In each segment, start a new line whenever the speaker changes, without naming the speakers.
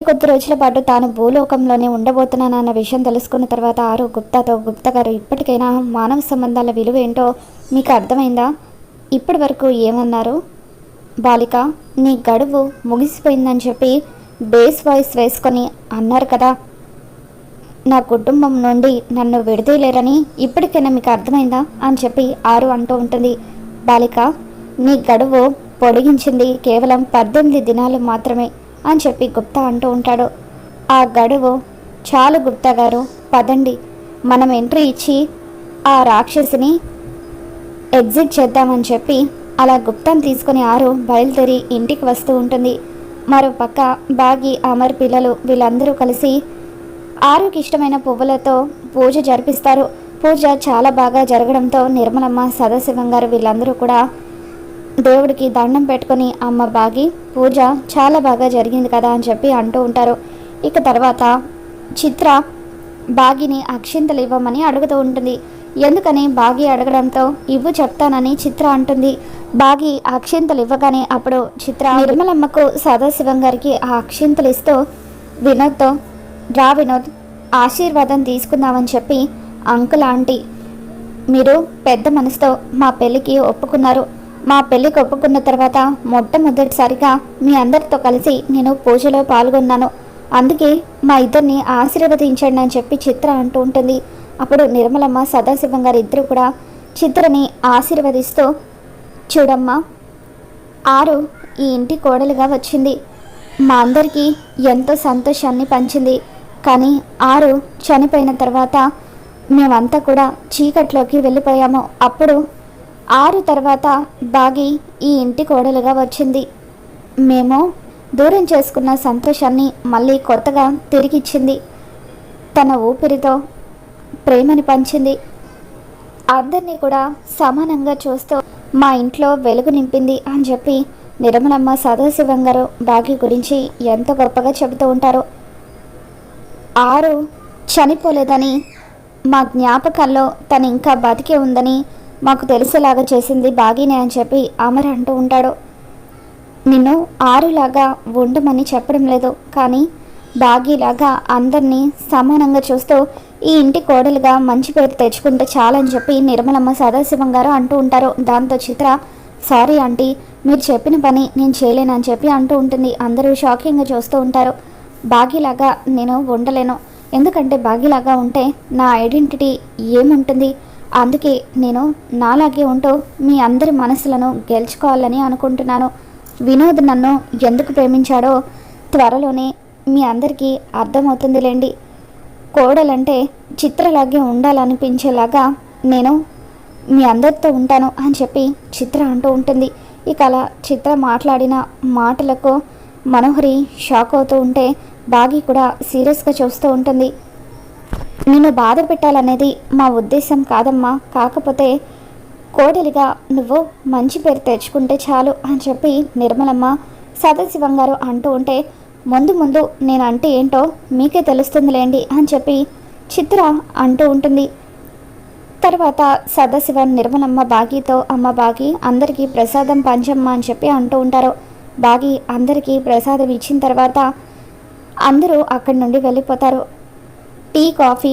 కొద్ది రోజుల పాటు తాను భూలోకంలోనే ఉండబోతున్నానన్న విషయం తెలుసుకున్న తర్వాత ఆరు గుప్తాతో గుప్తా గారు ఇప్పటికైనా మానవ సంబంధాల విలువ ఏంటో మీకు అర్థమైందా? ఇప్పటి వరకు ఏమన్నారు? బాలిక నీ గడువు ముగిసిపోయిందని చెప్పి బేస్ వాయిస్ వేసుకొని అన్నారు కదా. నా కుటుంబం నుండి నన్ను విడదీయలేరని ఇప్పటికైనా మీకు అర్థమైందా? అని చెప్పి ఆరు అంటూ ఉంటుంది. బాలిక నీ గడువు పొడిగించింది కేవలం పద్దెనిమిది దినాలు మాత్రమే. అని చెప్పి గుప్తా అంటూ ఉంటాడు. ఆ గడువు చాలు గుప్తా గారు పదండి. మనం ఎంట్రీ ఇచ్చి ఆ రాక్షసిని ఎగ్జిట్ చేద్దామని చెప్పి అలా గుప్తాను తీసుకుని ఆరు బయలుదేరి ఇంటికి వస్తూ ఉంటుంది. మరో పక్క బాగి అమర్ పిల్లలు వీళ్ళందరూ కలిసి ఆరుకి ఇష్టమైన పువ్వులతో పూజ జరిపిస్తారు. పూజ చాలా బాగా జరగడంతో నిర్మలమ్మ సదాశివం గారు వీళ్ళందరూ కూడా దేవుడికి దండం పెట్టుకొని అమ్మ బాగి పూజ చాలా బాగా జరిగింది కదా అని చెప్పి అంటూ ఉంటారు. ఇక తర్వాత చిత్ర బాగిని అక్షింతలు ఇవ్వమని అడుగుతూ ఉంటుంది. ఎందుకని బాగి అడగడంతో ఇవ్వు చెప్తానని చిత్ర అంటుంది. బాగి అక్షింతలు ఇవ్వగానే అప్పుడు చిత్ర నిర్మలమ్మకు సదాశివం గారికి ఆ అక్షింతలు ఇస్తూ వినోద్తో రా వినోద్ ఆశీర్వాదం తీసుకుందామని చెప్పి అంకుల్ ఆంటీ మీరు పెద్ద మనసుతో మా పెళ్ళికి ఒప్పుకున్నారు. మా పెళ్ళికి ఒప్పుకున్న తర్వాత మొట్టమొదటిసారిగా మీ అందరితో కలిసి నేను పూజలో పాల్గొన్నాను. అందుకే మా ఇద్దరిని ఆశీర్వదించండి అని చెప్పి చిత్ర అంటూ ఉంటుంది. అప్పుడు నిర్మలమ్మ సదాశివం గారు ఇద్దరు కూడా చిత్రని ఆశీర్వదిస్తూ చూడమ్మా ఆరు ఈ ఇంటి కోడలుగా వచ్చింది. మా అందరికీ ఎంతో సంతోషాన్ని పంచింది. కానీ ఆరు చనిపోయిన తర్వాత మేమంతా కూడా చీకట్లోకి వెళ్ళిపోయాము. అప్పుడు ఆరు తర్వాత బాగి ఈ ఇంటి కోడలుగా వచ్చింది. మేము దూరం చేసుకున్న సంతోషాన్ని మళ్ళీ కొత్తగా తిరిగిచ్చింది. తన ఊపిరితో ప్రేమని పంచింది. అందరినీ కూడా సమానంగా చూస్తూ మా ఇంట్లో వెలుగు నింపింది అని చెప్పి నిర్మలమ్మ సదాశివం గారు బాగి గురించి ఎంతో గొప్పగా చెబుతూ ఉంటారు. ఆరు చనిపోలేదని మా జ్ఞాపకాల్లో తను ఇంకా బతికే ఉందని మాకు తెలిసేలాగా చేసింది బాగీనే అని చెప్పి అమర్ అంటూ ఉంటాడు. నిన్ను ఆరులాగా ఉండమని చెప్పడం లేదు కానీ బాగీలాగా అందరినీ సమానంగా చూస్తూ ఈ ఇంటి కోడలుగా మంచి పేరు తెచ్చుకుంటే చాలని చెప్పి నిర్మలమ్మ సదాశివం గారు అంటూ ఉంటారు. దాంతో చిత్ర సారీ ఆంటీ మీరు చెప్పిన పని నేను చేయలేనని చెప్పి అంటూ ఉంటుంది. అందరూ షాకింగ్గా చూస్తూ ఉంటారు. బాగీలాగా నేను ఉండలేను ఎందుకంటే బాగీలాగా ఉంటే నా ఐడెంటిటీ ఏముంటుంది? అందుకే నేను నాలాగే ఉంటూ మీ అందరి మనసులను గెలుచుకోవాలని అనుకుంటున్నాను. వినోద్ నన్ను ఎందుకు ప్రేమించాడో త్వరలోనే మీ అందరికీ అర్థమవుతుందిలేండి. కోడలంటే చిత్రలాగే ఉండాలనిపించేలాగా నేను మీ అందరితో ఉంటాను అని చెప్పి చిత్ర అంటూ ఉంటుంది. ఇక అలా చిత్ర మాట్లాడిన మాటలకు మనోహరి షాక్ అవుతూ ఉంటే బాగి కూడా సీరియస్గా చూస్తూ ఉంటుంది. నిన్ను బాధ పెట్టాలనేది మా ఉద్దేశం కాదమ్మా. కాకపోతే కోడలిగా నువ్వు మంచి పేరు తెచ్చుకుంటే చాలు అని చెప్పి నిర్మలమ్మ సదాశివం గారు అంటూ ఉంటే ముందు ముందు నేను అంటే ఏంటో మీకే తెలుస్తుందిలేండి అని చెప్పి చిత్ర అంటూ ఉంటుంది. తర్వాత సదాశివం నిర్మలమ్మ బాగీతో అమ్మ బాగి అందరికీ ప్రసాదం పంచమ్మ అని చెప్పి అంటూ ఉంటారు. బాగి అందరికీ ప్రసాదం ఇచ్చిన తర్వాత అందరూ అక్కడి నుండి వెళ్ళిపోతారు. టీ కాఫీ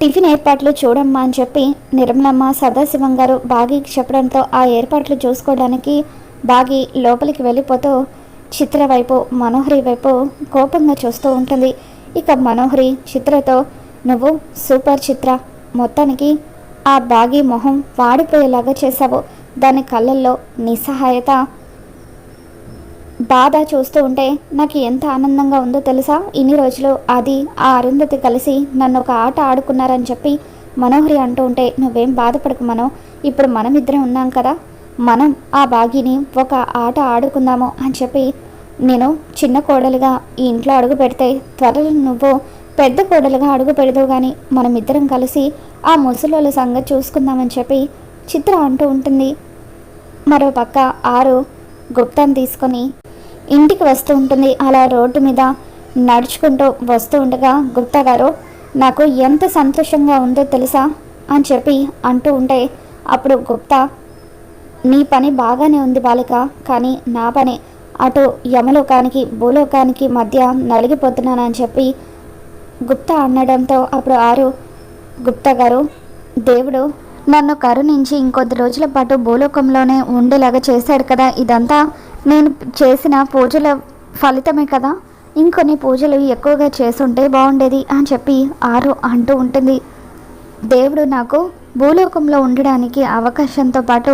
టిఫిన్ ఏర్పాట్లు చూడమ్మా అని చెప్పి నిర్మలమ్మ సదాశివం గారు బాగీకి చెప్పడంతో ఆ ఏర్పాట్లు చూసుకోవడానికి బాగి లోపలికి వెళ్ళిపోతూ చిత్ర వైపు మనోహరి వైపు కోపంగా చూస్తూ ఉంటుంది. ఇక మనోహరి చిత్రతో నువ్వు సూపర్ చిత్ర. మొత్తానికి ఆ బాగి మొహం వాడిపోయేలాగా చేశావు. దాని కళ్ళల్లో నిస్సహాయత బాధ చూస్తూ ఉంటే నాకు ఎంత ఆనందంగా ఉందో తెలుసా? ఇన్ని రోజులు అది ఆ అరుంధతి కలిసి నన్ను ఒక ఆట ఆడుకున్నారని చెప్పి మనోహరి అంటూ ఉంటే నువ్వేం బాధపడకు మనం. ఇప్పుడు మనం ఇద్దరం ఉన్నాం కదా. మనం ఆ బాగిని ఒక ఆట ఆడుకుందాము అని చెప్పి నేను చిన్న కోడలుగా ఈ ఇంట్లో అడుగు పెడితే త్వరలో నువ్వు పెద్ద కోడలుగా అడుగు పెడదు కానీ మనం ఇద్దరం కలిసి ఆ ముసలోళ్ళ సంగతి చూసుకుందామని చెప్పి చిత్ర అంటూ ఉంటుంది. మరో పక్క ఆరు గుప్తాన్ని తీసుకొని ఇంటికి వస్తూ ఉంటుంది. అలా రోడ్డు మీద నడుచుకుంటూ వస్తూ ఉండగా గుప్తా గారు నాకు ఎంత సంతోషంగా ఉందో తెలుసా? అని చెప్పి అంటూ ఉంటే అప్పుడు గుప్తా నీ పని బాగానే ఉంది బాలిక కానీ నా పని అటు యమలోకానికి భూలోకానికి మధ్య నలిగిపోతున్నానని చెప్పి గుప్తా అనడంతో అప్పుడు ఆరు గుప్తా గారు దేవుడు నన్ను కరుణించి ఇంకొద్ది రోజుల పాటు భూలోకంలోనే ఉండేలాగా చేశాడు కదా ఇదంతా నేను చేసిన పూజల ఫలితమే కదా. ఇంకొన్ని పూజలు ఎక్కువగా చేసుంటే బాగుండేది అని చెప్పి ఆరు అంటూ ఉంటుంది. దేవుడు నాకు భూలోకంలో ఉండడానికి అవకాశంతో పాటు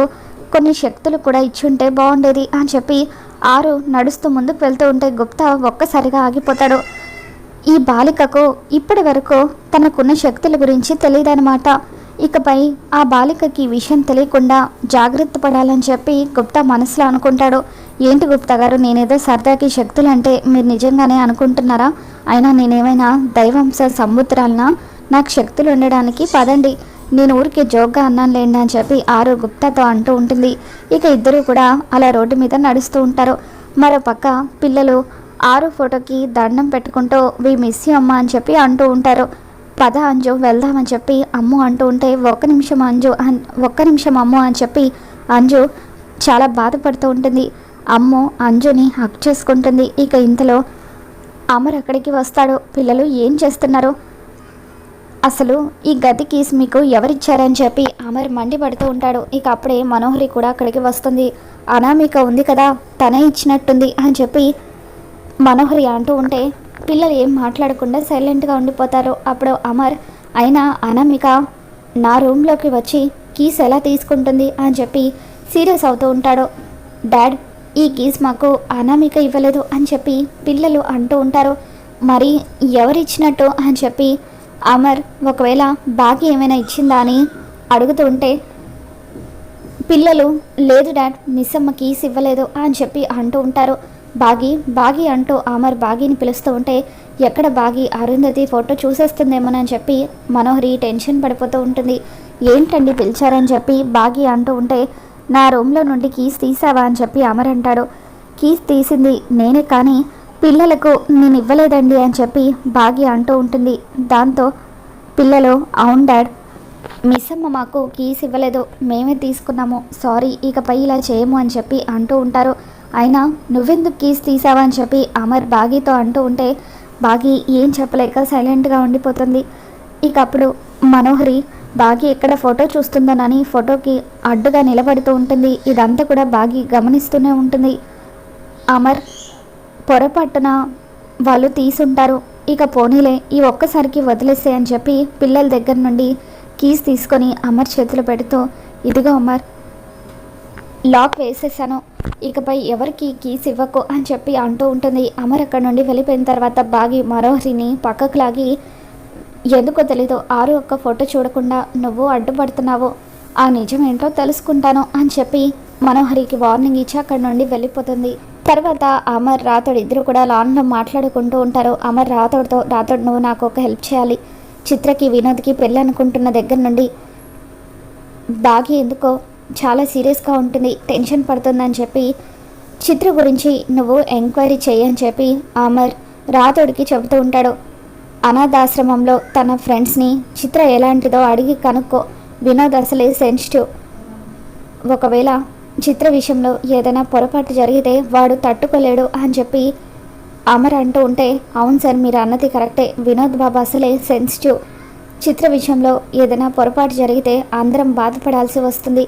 కొన్ని శక్తులు కూడా ఇచ్చుంటే బాగుండేది అని చెప్పి ఆరు నడుస్తూ ముందుకు వెళ్తూ ఉంటే గుప్తా ఒక్కసారిగా ఆగిపోతాడు. ఈ బాలికకు ఇప్పటి వరకు తనకున్న శక్తుల గురించి తెలియదనమాట ఇకపై ఆ బాలికకి ఈ విషయం తెలియకుండా జాగ్రత్త పడాలని చెప్పి గుప్తా మనసులో అనుకుంటాడు. ఏంటి గుప్తా గారు నేనేదో సరదాకి శక్తులు అంటే మీరు నిజంగానే అనుకుంటున్నారా? అయినా నేనేమైనా దైవంశ సముద్రాలనా? నాకు శక్తులు ఉండడానికి పదండి. నేను ఊరికి జోక్గా అన్నాను లేండి అని చెప్పి ఆరు గుప్తాతో అంటూ ఉంటుంది. ఇక ఇద్దరు కూడా అలా రోడ్డు మీద నడుస్తూ ఉంటారు. మరో పక్క పిల్లలు ఆరు ఫోటోకి దండం పెట్టుకుంటూ వి మిస్ అమ్మ అని చెప్పి అంటూ ఉంటారు. పద అంజు వెళ్దామని చెప్పి అమ్ము అంటూ ఉంటే ఒక్క నిమిషం అంజు అన్- ఒక్క నిమిషం అమ్ము అని చెప్పి అంజు చాలా బాధపడుతూ ఉంటుంది. అమ్ము అంజుని హక్ చేసుకుంటుంది. ఇక ఇంతలో అమర్ అక్కడికి వస్తాడు? పిల్లలు ఏం చేస్తున్నారు? అసలు ఈ గది కీస్ మీకు ఎవరిచ్చారని చెప్పి అమర్ మండిపడుతూ ఉంటాడు. ఇక అప్పుడే మనోహరి కూడా అక్కడికి వస్తుంది. అనామిక ఉంది కదా తనే ఇచ్చినట్టుంది అని చెప్పి మనోహరి అంటూ ఉంటే పిల్లలు ఏం మాట్లాడకుండా సైలెంట్గా ఉండిపోతారు. అప్పుడు అమర్ అయినా అనామిక నా రూమ్లోకి వచ్చి కీస్ ఎలా తీసుకుంటుంది అని చెప్పి సీరియస్ అవుతూ ఉంటాడు. డాడ్ ఈ కీస్ మాకు అనామిక ఇవ్వలేదు అని చెప్పి పిల్లలు అంటూ ఉంటారు. మరి ఎవరిచ్చినట్టు అని చెప్పి అమర్ ఒకవేళ బాకీ ఏమైనా ఇచ్చిందా అని అడుగుతూ ఉంటే పిల్లలు లేదు డాడ్ మిస్ అమ్మ కీస్ ఇవ్వలేదు అని చెప్పి అంటూ ఉంటారు. బాగి బాగి అంటూ అమర్ బాగిని పిలుస్తూ ఉంటే ఎక్కడ బాగి అరుంధతి ఫోటో చూసేస్తుందేమోనని చెప్పి మనోహరి టెన్షన్ పడిపోతూ ఉంటుంది. ఏంటండి పిలిచారని చెప్పి బాగి అంటూ ఉంటే నా రూమ్లో నుండి కీస్ తీసావా అని చెప్పి అమర్ అంటాడు. కీస్ తీసింది నేనే కానీ పిల్లలకు నేను ఇవ్వలేదండి అని చెప్పి భాగ్య అంటూ ఉంటుంది. దాంతో పిల్లలు అవును డాడ్ మిస్ అమ్మ మాకు కీస్ ఇవ్వలేదు మేమే తీసుకున్నాము సారీ ఇకపై ఇలా చేయము అని చెప్పి అంటూ ఉంటారు. అయినా నువ్వెందుకు కీస్ తీసావా అని చెప్పి అమర్ బాగీతో అంటూ ఉంటే బాగి ఏం చెప్పలేక సైలెంట్గా ఉండిపోతుంది. ఇక అప్పుడు మనోహరి బాగి ఇక్కడ ఫోటో చూస్తుందనని ఫోటోకి అడ్డుగా నిలబడుతూ ఉంటుంది. ఇదంతా కూడా బాగి గమనిస్తూనే ఉంటుంది. అమర్ పొరపాటున వాళ్ళు తీసుంటారు. ఇక పోనీలే ఈ ఒక్కసారికి వదిలేసే అని చెప్పి పిల్లల దగ్గర నుండి కీస్ తీసుకొని అమర్ చేతులు పెడుతూ ఇదిగో అమర్ లాక్ వేసేసాను. ఇకపై ఎవరికి కీస్ ఇవ్వకు అని చెప్పి అంటూ ఉంటుంది. అమర్ అక్కడ నుండి వెళ్ళిపోయిన తర్వాత బాగి మరోహరిని పక్కకు లాగి ఎందుకో తెలీదు ఆరు ఒక్క ఫోటో చూడకుండా నువ్వు అడ్డుపడుతున్నావు. ఆ నిజం ఏంటో తెలుసుకుంటాను అని చెప్పి మనోహరికి వార్నింగ్ ఇచ్చి అక్కడ నుండి వెళ్ళిపోతుంది. తర్వాత అమర్ రాథోడ్ ఇద్దరు కూడా లాన్లో మాట్లాడుకుంటూ ఉంటారు. అమర్ రాతోడితో రాతోడు నువ్వు నాకు ఒక హెల్ప్ చేయాలి. చిత్రకి వినోద్కి పెళ్ళి అనుకుంటున్న దగ్గర నుండి బాగి ఎందుకో చాలా సీరియస్గా ఉంటుంది టెన్షన్ పడుతుందని చెప్పి చిత్ర గురించి నువ్వు ఎంక్వైరీ చేయని చెప్పి అమర్ రాతోడికి చెబుతూ ఉంటాడు. అనాథాశ్రమంలో తన ఫ్రెండ్స్ని చిత్ర ఎలాంటిదో అడిగి కనుక్కో వినోద్ అసలే సెన్సిటివ్. ఒకవేళ చిత్ర విషయంలో ఏదైనా పొరపాటు జరిగితే వాడు తట్టుకోలేడు అని చెప్పి అమర్ అంటూ ఉంటే అవును సార్ మీరు అన్నది కరెక్టే. వినోద్ బాబు అసలే సెన్సిటివ్. చిత్ర విషయంలో ఏదైనా పొరపాటు జరిగితే అందరం బాధపడాల్సి వస్తుంది.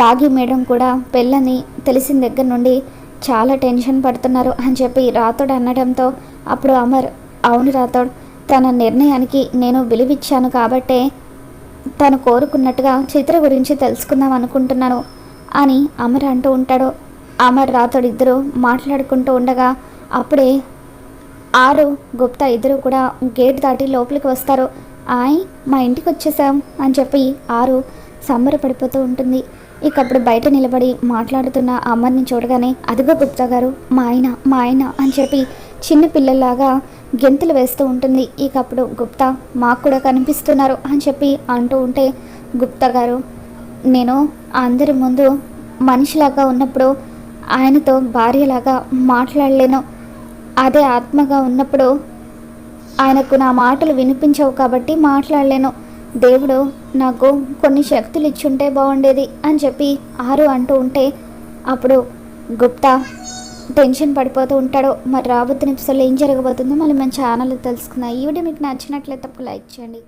బాగి మేడం కూడా పెళ్ళని తెలిసిన దగ్గర నుండి చాలా టెన్షన్ పడుతున్నారు అని చెప్పి రాతోడు అనడంతో అప్పుడు అమర్ అవును రాతోడు తన నిర్ణయానికి నేను విలువిచ్చాను కాబట్టే తను కోరుకున్నట్టుగా చిత్ర గురించి తెలుసుకుందాం అనుకుంటున్నాను అని అమర్ అంటూ ఉంటాడు. అమర్ రాతోడిద్దరూ ఇద్దరు మాట్లాడుకుంటూ ఉండగా అప్పుడే ఆరు గుప్తా ఇద్దరు కూడా గేట్ దాటి లోపలికి వస్తారు. ఆయ్ మా ఇంటికి వచ్చేసాం అని చెప్పి ఆరు సంబరపడిపోతూ ఉంటుంది. ఇక అప్పుడు బయట నిలబడి మాట్లాడుతున్న అమ్మని చూడగానే అదిగో గుప్తా గారు మా ఆయన మా ఆయన అని చెప్పి చిన్న పిల్లల్లాగా గెంతులు వేస్తూ ఉంటుంది. ఇక అప్పుడు గుప్తా మాకు కూడా కనిపిస్తున్నారు అని చెప్పి అంటూ ఉంటే గుప్తా గారు నేను అందరి ముందు మనిషిలాగా ఉన్నప్పుడు ఆయనతో భార్యలాగా మాట్లాడలేను. అదే ఆత్మగా ఉన్నప్పుడు ఆయనకు నా మాటలు వినిపించవు కాబట్టి మాట్లాడలేను. దేవుడు నాకు కొన్ని శక్తులు ఇచ్చుంటే బాగుండేది అని చెప్పి ఆరు అంటూ ఉంటే అప్పుడు గుప్తా టెన్షన్ పడిపోతూ ఉంటాడో మరి రాబోతున్న ఎపిసోడ్లో ఏం జరగబోతుందో మళ్ళీ మన ఛానల్లో తెలుసుకుందాం. ఈ వీడియో మీకు నచ్చినట్లయితే తప్పు లైక్ చేయండి.